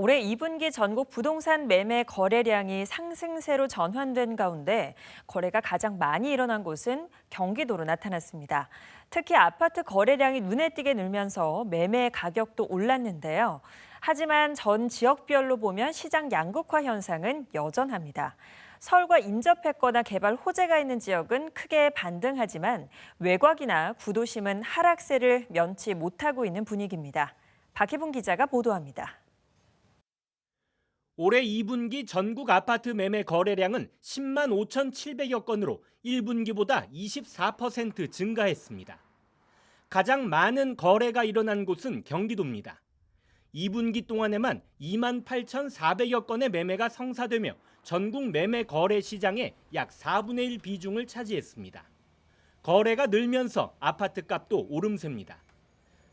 올해 2분기 전국 부동산 매매 거래량이 상승세로 전환된 가운데 거래가 가장 많이 일어난 곳은 경기도로 나타났습니다. 특히 아파트 거래량이 눈에 띄게 늘면서 매매 가격도 올랐는데요. 하지만 전 지역별로 보면 시장 양극화 현상은 여전합니다. 서울과 인접했거나 개발 호재가 있는 지역은 크게 반등하지만 외곽이나 구도심은 하락세를 면치 못하고 있는 분위기입니다. 박희분 기자가 보도합니다. 올해 2분기 전국 아파트 매매 거래량은 10만 5,700여 건으로 1분기보다 24% 증가했습니다. 가장 많은 거래가 일어난 곳은 경기도입니다. 2분기 동안에만 2만 8,400여 건의 매매가 성사되며 전국 매매 거래 시장의 약 4분의 1 비중을 차지했습니다. 거래가 늘면서 아파트 값도 오름세입니다.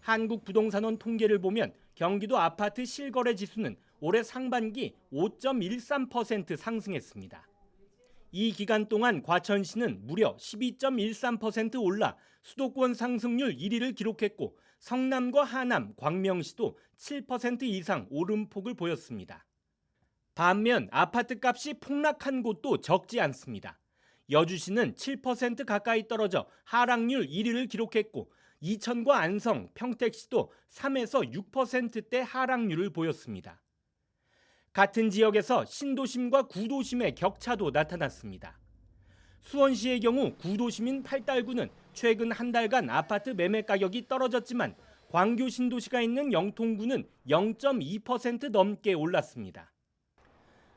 한국부동산원 통계를 보면 경기도 아파트 실거래 지수는 올해 상반기 5.13% 상승했습니다. 이 기간 동안 과천시는 무려 12.13% 올라 수도권 상승률 1위를 기록했고 성남과 하남, 광명시도 7% 이상 오름폭을 보였습니다. 반면 아파트 값이 폭락한 곳도 적지 않습니다. 여주시는 7% 가까이 떨어져 하락률 1위를 기록했고 이천과 안성, 평택시도 3에서 6%대 하락률을 보였습니다. 같은 지역에서 신도심과 구도심의 격차도 나타났습니다. 수원시의 경우 구도심인 팔달구는 최근 한 달간 아파트 매매 가격이 떨어졌지만 광교 신도시가 있는 영통구는 0.2% 넘게 올랐습니다.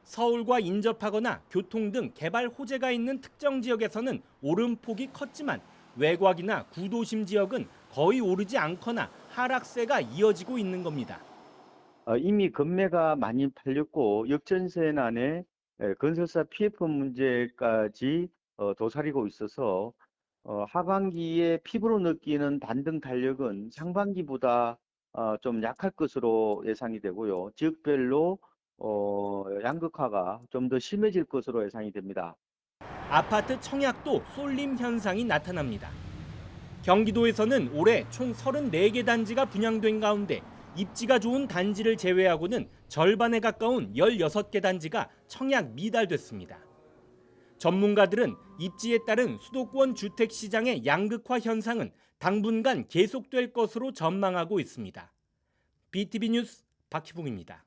서울과 인접하거나 교통 등 개발 호재가 있는 특정 지역에서는 오름폭이 컸지만 외곽이나 구도심 지역은 거의 오르지 않거나 하락세가 이어지고 있는 겁니다. 어, 이미 건매가 많이 팔렸고 역전세난에 에, 건설사 PF 문제까지 어, 도사리고 있어서 어, 하반기에 피부로 느끼는 반등 탄력은 상반기보다 어, 좀 약할 것으로 예상이 되고요. 지역별로 어, 양극화가 좀 더 심해질 것으로 예상이 됩니다. 아파트 청약도 쏠림 현상이 나타납니다. 경기도에서는 올해 총 34개 단지가 분양된 가운데 입지가 좋은 단지를 제외하고는 절반에 가까운 16개 단지가 청약 미달됐습니다. 전문가들은 입지에 따른 수도권 주택 시장의 양극화 현상은 당분간 계속될 것으로 전망하고 있습니다. BTV 뉴스 박희봉입니다.